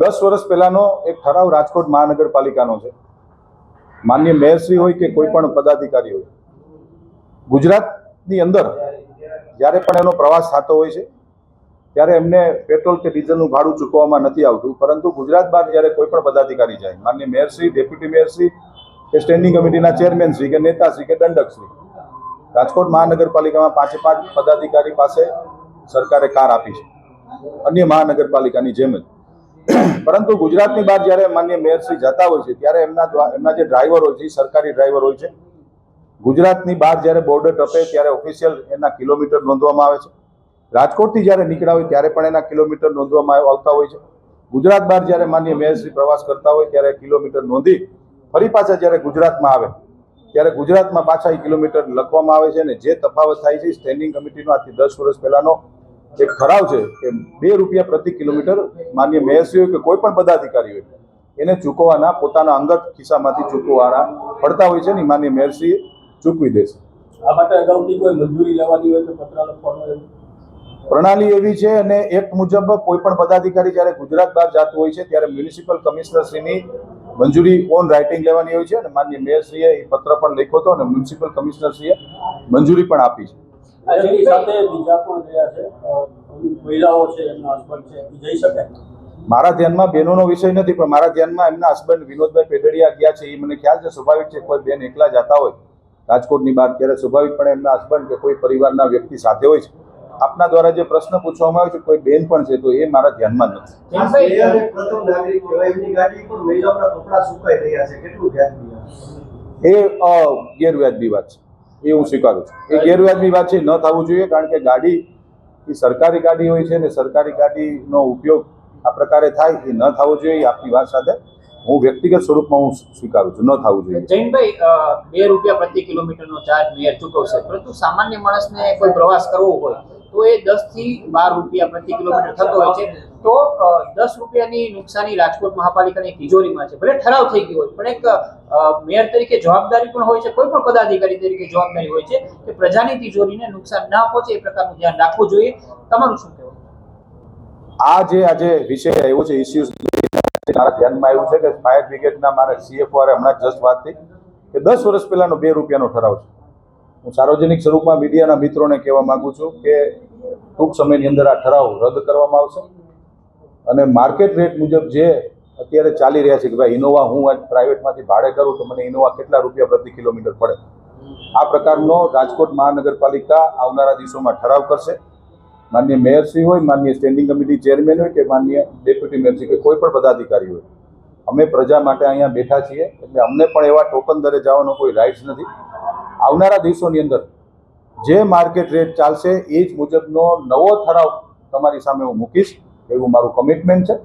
દસ વર્ષ પહેલાનો એક ઠરાવ રાજકોટ મહાનગરપાલિકાનો છે. માન્ય મેયરશ્રી હોય કે કોઈ પણ પદાધિકારી હોય. ગુજરાતની અંદર જ્યારે પણ એનો પ્રવાસ થતો હોય છે, ત્યારે એમને પેટ્રોલ કે ડીઝલનું ભાડું ચૂકવવામાં નથી આવતું. પરંતુ ગુજરાત બહાર જ્યારે કોઈ પણ પદાધિકારી જાય, માન્ય મેયરશ્રી, ડેપ્યુટી મેયરશ્રી કે સ્ટેન્ડિંગ કમિટીના ચેરમેનશ્રી કે નેતાશ્રી કે દંડકશ્રી રાજકોટ મહાનગરપાલિકામાં પાંચે પાંચ પદાધિકારી પાસે સરકારે કાર આપી છે. અન્ય મહાનગરપાલિકાની જેમ જ. પરંતુ ગુજરાતની બહાર જ્યારે માન્ય મેયરશ્રી જતા હોય છે, ત્યારે એમના એમના જે ડ્રાઈવર હોય છે સરકારી ડ્રાઈવર હોય છે. ગુજરાતની બહાર જ્યારે બોર્ડર ટપે ત્યારે ઓફિશિયલ એના કિલોમીટર નોંધવામાં આવે છે. રાજકોટથી જ્યારે નીકળ્યા હોય ત્યારે પણ એના કિલોમીટર નોંધવામાં આવ- આવતા હોય છે. ગુજરાત બહાર જ્યારે માન્ય મેયરશ્રી પ્રવાસ કરતા હોય ત્યારે કિલોમીટર નોંધી ફરી પાછા જ્યારે ગુજરાતમાં આવે, ત્યારે ગુજરાતમાં પાછા એ કિલોમીટર લખવામાં આવે છે અને જે તફાવત થાય છે સ્ટેન્ડિંગ કમિટીનો આજથી દસ વર્ષ પહેલાનો એક ઠરાવ છે કે બે રૂપિયા પ્રતિ કિલોમીટર માન્ય મેયરશ્રી હોય કે કોઈ પણ પદાધિકારી હોય એને ચૂકવવાના પોતાના અંગત ખિસ્સામાંથી ચૂકવવાના પડતા હોય છે ને માન્ય મેયરશ્રીએ ચૂકવી દેશે. આ માટે અગાઉથી કોઈ મંજૂરી લેવાની હોય તો પત્ર લખવાનો પ્રણાલી એવી છે અને એક્ટ મુજબ કોઈ પણ પદાધિકારી જ્યારે ગુજરાત બહાર જતું હોય છે ત્યારે મ્યુનિસિપલ કમિશનરશ્રીની મંજૂરી ઓન રાઇટિંગ લેવાની હોય છે અને માન્ય મેયરશ્રીએ એ પત્ર પણ લખ્યો હતો અને મ્યુનિસિપલ કમિશનરશ્રીએ મંજૂરી પણ આપી છે. એમની સાથે બીજા પણ ગયા છે. મહિલાઓ છે એમના હસબન્ડ છે જઈ શકે. મારા ધ્યાનમાં બહેનોનો વિષય નથી પણ મારા ધ્યાનમાં એમના હસબન્ડ વિનોદભાઈ પેઢડિયા ગયા છે એ મને ખ્યાલ છે સ્વાભાવિક છે કોઈ બેન એકલા જતા હોય રાજકોટની બહાર ત્યારે સ્વાભાવિકપણે એમના હસબન્ડ કે કોઈ પરિવારના વ્યક્તિ સાથે હોય છે. આપના દ્વારા જે પ્રશ્ન પૂછવામાં આવ્યો છે કોઈ બેન પણ છે તો એ મારા ધ્યાનમાં નથી. આ મેયર એક પ્રથમ નાગરિક કહેવાય એમની ગાડી પર મહિલાઓના કપડાં સુકાઈ રહ્યા છે કેટલું વ્યાજબી એ ગેરવ્યાજબી વાત છે. એ હું સ્વીકારું છું. એ ગેરવ્યાજબી વાત છે, ન થવું જોઈએ, કારણ કે ગાડી, એ સરકારી ગાડી હોય છે ને સરકારી ગાડીનો ઉપયોગ આ પ્રકારે થાય, એ ન થવો જોઈએ આપની વાત સાથે હું વ્યક્તિગત સ્વરૂપમાં હું સ્વીકારું છું, ન થવું જોઈએ. જૈનભાઈ બે રૂપિયા પ્રતિ કિલોમીટરનો ચાર્જ મેયર ચૂકવશે, પરંતુ સામાન્ય માણસને કોઈ પ્રવાસ કરવો હોય તો એ દસથી બાર રૂપિયા પ્રતિ કિલોમીટર થતો હોય છે. તો દસ રૂપિયાની નુકસાની રાજકોટ મહાપાલિકાની તિજોરીમાં છે. ભલે ઠરાવ થઈ ગયો હોય, પણ એક મેયર તરીકે જવાબદારી પણ હોય છે, કોઈ પણ પદાધિકારી તરીકે જવાબદારી હોય છે કે પ્રજાની તિજોરીને નુકસાન ના પહોંચે એ પ્રકારનું ધ્યાન રાખવું જોઈએ. તમારું શું કહેવું? આ જે આજે વિષય આવ્યો છે ઇસ્યુઝ મારા ધ્યાનમાં આવ્યું છે કે ફાયર બ્રિગેડના મારા સીએફઓ હમણાં જસ્ટ વાત થઈ કે દસ વર્ષ પહેલાનો બે રૂપિયાનો ઠરાવ છે. હું સાર્વજનિક સ્વરૂપમાં મીડિયાના મિત્રોને કહેવા માંગુ છું કે ટૂંક સમયની અંદર આ ઠરાવ રદ કરવામાં આવશે. અને માર્કેટ રેટ મુજબ જે અત્યારે ચાલી રહ્યા છે કે ભાઈ ઇનોવા હું આજ પ્રાઇવેટમાંથી ભાડે કરું તો મને ઇનોવા કેટલા રૂપિયા પ્રતિ કિલોમીટર પડે. આ પ્રકારનો રાજકોટ મહાનગરપાલિકા આવનારા દિવસોમાં ઠરાવ કરશે. માન્ય મેયરશ્રી હોય, માન્ય સ્ટેન્ડિંગ કમિટી ચેરમેન હોય કે માન્ય ડેપ્યુટી મેયરશ્રી કે કોઈ પણ પદાધિકારી હોય. અમે પ્રજા માટે અહીંયા બેઠા છીએ. એટલે અમને પણ એવા ટોકન દરે જવાનો કોઈ રાઇટ્સ નથી. આવનારા દિવસોની અંદર જે માર્કેટ રેટ ચાલશે એ જ મુજબનો નવો ઠરાવ તમારી સામે હું મૂકીશ એવું મારું કમિટમેન્ટ છે.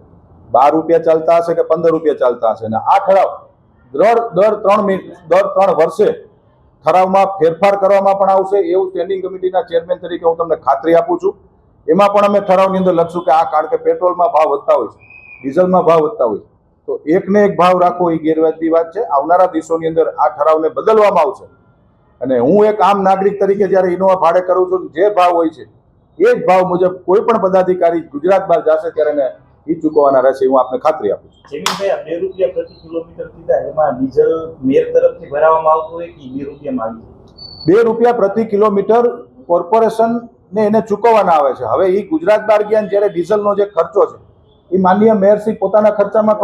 બાર રૂપિયા ચાલતા હશે કે પંદર રૂપિયા ચાલતા હશે? અને આ ઠરાવ દર દર ત્રણ મિનિટ, દર ત્રણ વર્ષે ઠરાવમાં ફેરફાર કરવામાં પણ આવશે એવું સ્ટેન્ડિંગ કમિટીના ચેરમેન તરીકે હું તમને ખાતરી આપું છું. એમાં પણ અમે ઠરાવની અંદર લખશું કે આ કારણ કે પેટ્રોલમાં ભાવ વધતા હોય છે, ડીઝલમાં ભાવ વધતા હોય છે. તો એકને એક ભાવ રાખવો એ ગેરવાજબી વાત છે. આવનારા દિવસોની અંદર આ ઠરાવને બદલવામાં આવશે. અને હું એક આમ નાગરિક તરીકે જ્યારે ઇનોવા ભાડે કરું છું જે ભાવ હોય છે એ જ ભાવ મુજબ કોઈ પણ પદાધિકારી ગુજરાત બહાર જશે ત્યારે એને એ ચૂકવવાના રહેશે હું આપને ખાતરી આપું છું. જમીનભાઈ બે રૂપિયા પ્રતિ કિલોમીટર કીધા એમાં ડીઝલ મેર તરફથી ભરાવામાં આવતું હોય કે બે રૂપિયામાં આવી બે રૂપિયા પ્રતિ કિલોમીટર કોર્પોરેશનને એને ચૂકવવાના આવે છે. હવે એ ગુજરાત બહાર ગયા જ્યારે ડીઝલનો જે ખર્ચો છે એ માનનીય મેયરશ્રી પોતાના ખર્ચામાં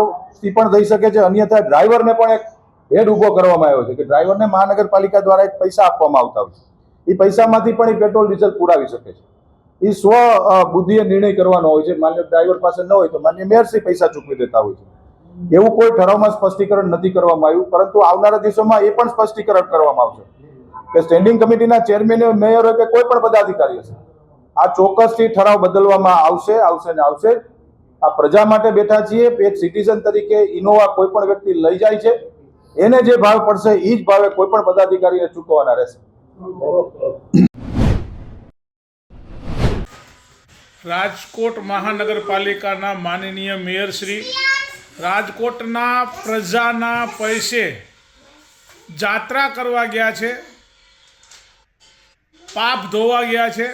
પણ દઈ શકે છે અન્યથા ડ્રાઈવરને પણ એક હેડ ઊભો કરવામાં આવ્યો છે કે ડ્રાઈવરને મહાનગરપાલિકા દ્વારા એક પૈસા આપવામાં આવતા હોય છે. એ પૈસામાંથી પણ એ પેટ્રોલ, ડીઝલ પુરાવી શકે છે. એ સ્વ બુદ્ધિએ નિર્ણય કરવાનો હોય છે. માન્ય ડ્રાઈવર પાસે ન હોય તો માન્ય મેયરશ્રી પૈસા ચૂકવી દેતા હોય છે. એવું કોઈ ઠરાવમાં સ્પષ્ટીકરણ નથી કરવામાં આવ્યું, પરંતુ આવનારા દિવસોમાં એ પણ સ્પષ્ટીકરણ કરવામાં આવશે કે સ્ટેન્ડિંગ કમિટીના ચેરમેન મેયર કે કોઈ પણ પદાધિકારી હશે. આ ચોક્કસથી ઠરાવ બદલવામાં આવશે આવશે ને આવશે. આ પ્રજા માટે બેઠા છીએ. એક સિટીઝન તરીકે ઇનોવા કોઈ પણ વ્યક્તિ લઈ જાય છે. એને જે ભાવ પડશે એ જ ભાવે કોઈ પણ પદાધિકારીને ચૂકવવાના રહેશે. રાજકોટ મહાનગરપાલિકાના માનનીય મેયરશ્રી રાજકોટના પ્રજાના પૈસે જાત્રા કરવા ગયા છે, પાપ ધોવા ગયા છે.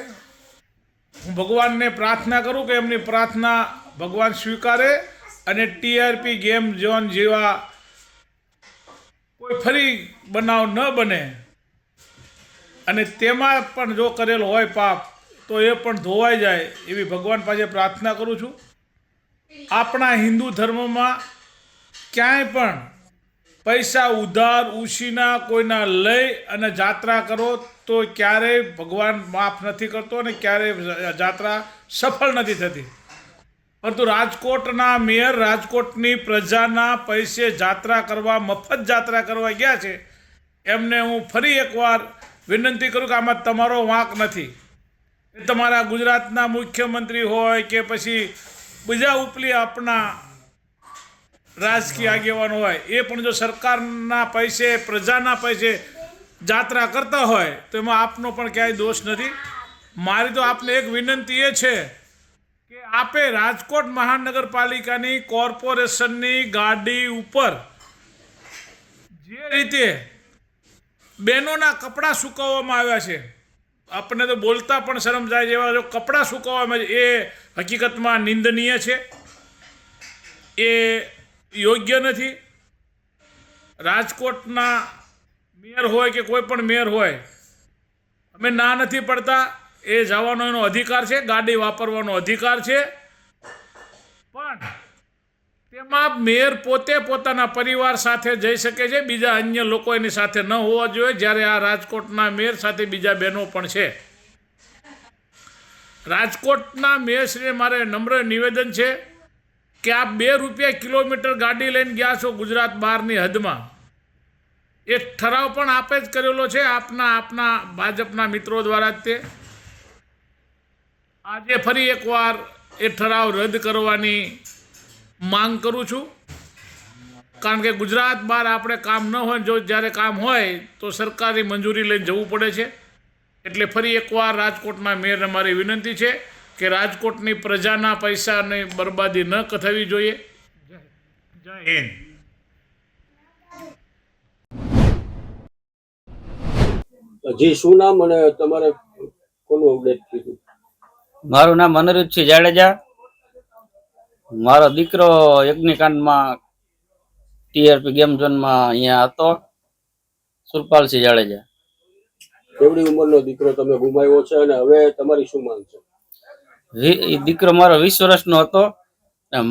હું ભગવાનને પ્રાર્થના કરું કે એમની પ્રાર્થના ભગવાન સ્વીકારે અને ટીઆરપી ગેમ ઝોન જેવા કોઈ ફરી બનાવ ન બને. અને તેમાં પણ જો કરેલ હોય પાપ, તો એ પણ ધોવાઈ જાય એવી ભગવાન પાસે પ્રાર્થના કરું છું. આપણા હિન્દુ ધર્મમાં ક્યાંય પણ પૈસા ઉધાર, ઉછીના કોઈના લઈ અને જાત્રા કરો, તો ક્યારેય ભગવાન માફ નથી કરતો અને ક્યારેય જાત્રા સફળ નથી થતી. પરંતુ રાજકોટના મેયર રાજકોટની પ્રજાના પૈસે જાત્રા કરવા, મફત જાત્રા કરવા ગયા છે. એમને હું ફરી એકવાર વિનંતી કરું કે આમાં તમારો વાંક નથી. એ તમારા ગુજરાતના મુખ્યમંત્રી હોય કે પછી બીજા ઉપલી આપણા રાજકીય આગેવાનો હોય, એ પણ જો સરકારના પૈસે, પ્રજાના પૈસે જાત્રા કરતા હોય, તો એમાં આપનો પણ ક્યાંય દોષ નથી. મારી તો આપને એક વિનંતી એ છે કે આપે રાજકોટ મહાનગરપાલિકાની કોર્પોરેશનની ગાડી ઉપર જે રીતે બહેનોના કપડાં સૂકવવામાં આવ્યા છે. આપણને તો બોલતા પણ શરમ જાય જેવા જો કપડાં સૂકવવામાં એ હકીકતમાં નિંદનીય છે. એ યોગ્ય નથી. રાજકોટના મેયર હોય કે કોઈ પણ મેયર હોય, અમે ના નથી પડતા. એ જવાનો એનો અધિકાર છે, ગાડી વાપરવાનો અધિકાર છે. પણ તેમાં મેયર પોતે પોતાના પરિવાર સાથે જઈ શકે છે, બીજા અન્ય લોકો એની સાથે ન હોવા જોઈએ, જ્યારે આ રાજકોટના મેયર સાથે બીજા બહેનો પણ છે. રાજકોટના મેયરશ્રીને મારે નમ્ર નિવેદન છે કે આપ બે રૂપિયા કિલોમીટર ગાડી લઈને ગયા છો ગુજરાત બહારની હદમાં. એ ઠરાવ પણ આપે જ કરેલો છે, આપના આપના ભાજપના મિત્રો દ્વારા જ તે. આજે ફરી એકવાર એ ઠરાવ રદ કરવાની માંગ કરું છું. કારણ કે ગુજરાત બહાર આપણે કામ ન હોય જો જ્યારે કામ હોય તો સરકારી મંજૂરી લઈને જવું પડે છે. એટલે ફરી એકવાર રાજકોટના મેયરને મારી વિનંતી છે કે રાજકોટની પ્રજાના પૈસાની બરબાદી ન થવી જોઈએ. જય હિન્દ. જી, શું નામ અને તમારે કોનું અપડેટ કીધું? મારું નામ અનિરુદ્ધસિંહ જાડેજા. મારો દીકરો યજ્ઞકાંડમાં ટીઆરપી ગેમ ઝોનમાં અહીંયા હતો સુરપાલસિંહ જાડેજા. કેવડી ઉંમરનો દીકરો તમે ગુમાવ્યો છે અને હવે તમારી શું માંગ છે? દીકરો મારો વીસ વર્ષનો હતો.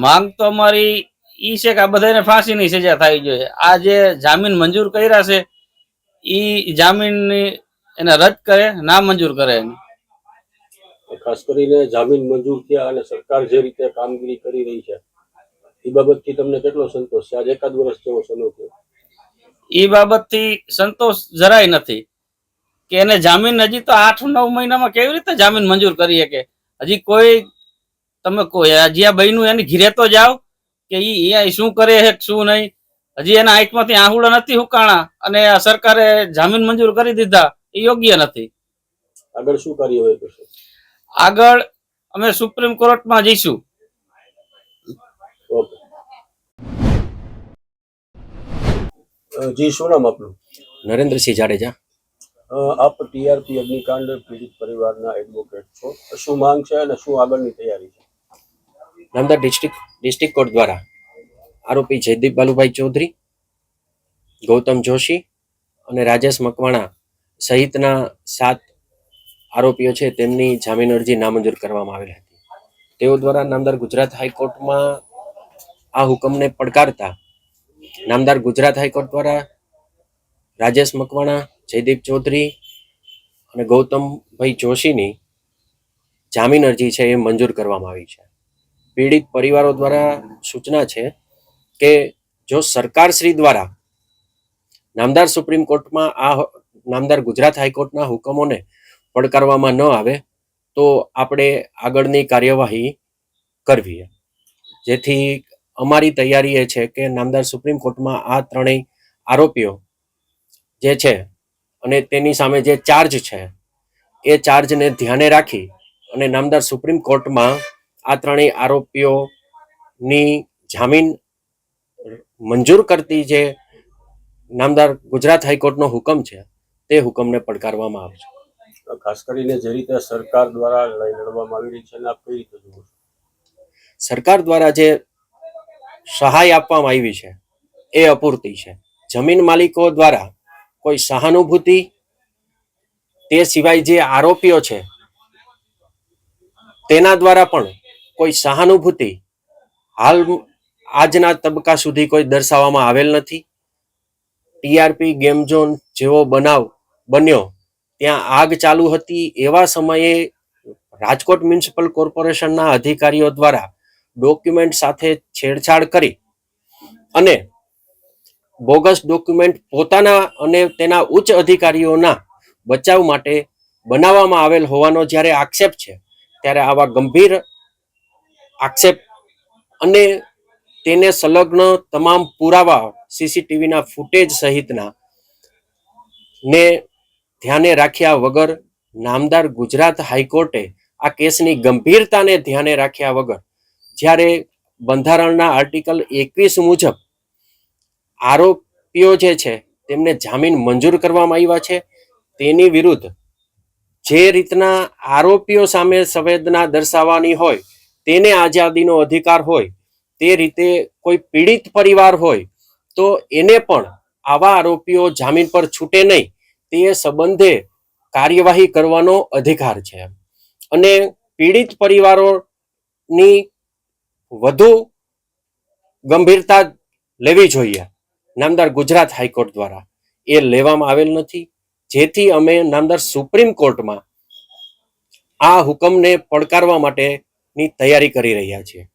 માંગ તો અમારી ઈ છે કે આ બધાને ફાંસીની સજા થવી જોઈએ. આ જે જામીન મંજૂર કર્યા છે ઈ જામીન એને રદ કરે ના મંજૂર કરે એને. ખાસ કરીને જામીન મંજૂર થયા અને સરકાર જે રીતે કામગીરી કરી રહી છે એ બાબતથી તમને કેટલો સંતોષ છે? આજે એકાદ વર્ષ જેવો સમય થયો. એ બાબતથી સંતોષ જરાય નથી કે એને જામીન હજી તો આઠ નવ મહિનામાં કેવી રીતે જામીન મંજૂર કરી શકે? હજી કોઈ તમે હજી આ બહેનું એની ઘીરે તો જાઓ કે એ શું કરે છે શું નહીં? હજી એના આંખમાંથી આહુડા નથી હુકાણા અને સરકારે જામીન મંજૂર કરી દીધા એ યોગ્ય નથી. આગળ શું કાર્યવાહી કરશો? આગળ અમે સુપ્રીમ કોર્ટમાં જઈશું. જી શું નામ આપનું? નરેન્દ્રસિંહ જાડેજા. આપ ટીઆરપી અગ્નિકાંડ પીડિત પરિવારના એડવોકેટ છો. શું માંગ છે અને શું આગળની તૈયારી છે? નામદાર ડિસ્ટ્રિક્ટ ડિસ્ટ્રિક્ટ કોર્ટ દ્વારા આરોપી જયદીપ બાલુભાઈ ચૌધરી ગૌતમ જોશી અને રાજેશ મકવાણા સહિતના સાત આરોપીઓ છે, તેમની જામીન અરજી નામંજૂર કરવામાં આવેલ હતી. તેઓ દ્વારા નામદાર ગુજરાત હાઈકોર્ટમાં આ હુકમને પડકારતા નામદાર ગુજરાત હાઈકોર્ટ દ્વારા રાજેશ મકવાણા, જયદીપ ચૌધરી અને ગૌતમભાઈ જોશીની જામીન અરજી છે, એ મંજૂર કરવામાં આવી છે. પીડિત પરિવારો દ્વારા સૂચના છે કે જો સરકાર શ્રી દ્વારા નામદાર સુપ્રીમ કોર્ટમાં આ નામદાર ગુજરાત હાઈકોર્ટના હુકમોને પડકારવામાં ન આવે, તો આપણે આગળની કાર્યવાહી કરવી. જેથી અમારી તૈયારી એ છે કે નામદાર સુપ્રીમ કોર્ટમાં આ ત્રણેય આરોપીઓ જે છે અને તેની સામે જે ચાર્જ છે, એ ચાર્જને ધ્યાને રાખી અને નામદાર સુપ્રીમ કોર્ટમાં આ ત્રણેય આરોપીઓની જામીન મંજૂર કરતી જે નામદાર ગુજરાત હાઈકોર્ટનો હુકમ છે, તે હુકમને પડકારવામાં આવશે ખાસ કરીને જે રીતે સરકાર દ્વારા લડાઈ લડવામાં આવી રહી છે આપ કઈ રીતે જુઓ છો? સરકાર દ્વારા જે સહાય આપવામાં આવી છે, એ અપૂરતી છે. જમીન માલિકો દ્વારા કોઈ સહાનુભૂતિ, તે સિવાય જે આરોપીઓ છે, તેના દ્વારા પણ કોઈ સહાનુભૂતિ હાલ આજના તબક્કા સુધી કોઈ દર્શાવવામાં આવેલ નથી. ટીઆરપી ગેમઝોન જેવો બનાવ બન્યો ત્યાં આગ ચાલુ હતી એવા સમયે રાજકોટ મ્યુનિસિપલ કોર્પોરેશનના અધિકારીઓ દ્વારા ડોક્યુમેન્ટ સાથે છેડછાડ કરી અને બોગસ ડોક્યુમેન્ટ પોતાના અને તેના ઉચ્ચ અધિકારીઓના બચાવ માટે બનાવવામાં આવેલ હોવાનો જ્યારે આક્ષેપ છે, ત્યારે આવા ગંભીર આક્ષેપ અને તેને સંલગ્ન તમામ પુરાવા સીસીટીવીના ફૂટેજ સહિતના ને ધ્યાને રાખ્યા વગર નામદાર ગુજરાત હાઈકોર્ટે આ કેસની ગંભીરતાને ધ્યાને રાખ્યા વગર જ્યારે બંધારણના આર્ટિકલ એકવીસ મુજબ આરોપીઓ જે છે તેમને જામીન મંજૂર કરવામાં આવ્યા છે, તેની વિરુદ્ધ જે રીતના આરોપીઓ સામે સંવેદના દર્શાવવાની હોય, તેને આઝાદીનો અધિકાર હોય, તે રીતે કોઈ પીડિત પરિવાર હોય, તો એને પણ આવા આરોપીઓ જામીન પર છૂટે નહીં. તે સંબંધે કાર્યવાહી કરવાનો અધિકાર છે. અને પીડિત પરિવારોની વધુ ગંભીરતા લેવી જોઈએ. નામદાર ગુજરાત હાઈકોર્ટ દ્વારા. એ લેવામાં આવેલ નથી. જેથી અમે નામદાર સુપ્રીમ કોર્ટમાં આ હુકમને પડકારવા માટેની તૈયારી કરી રહ્યા છીએ.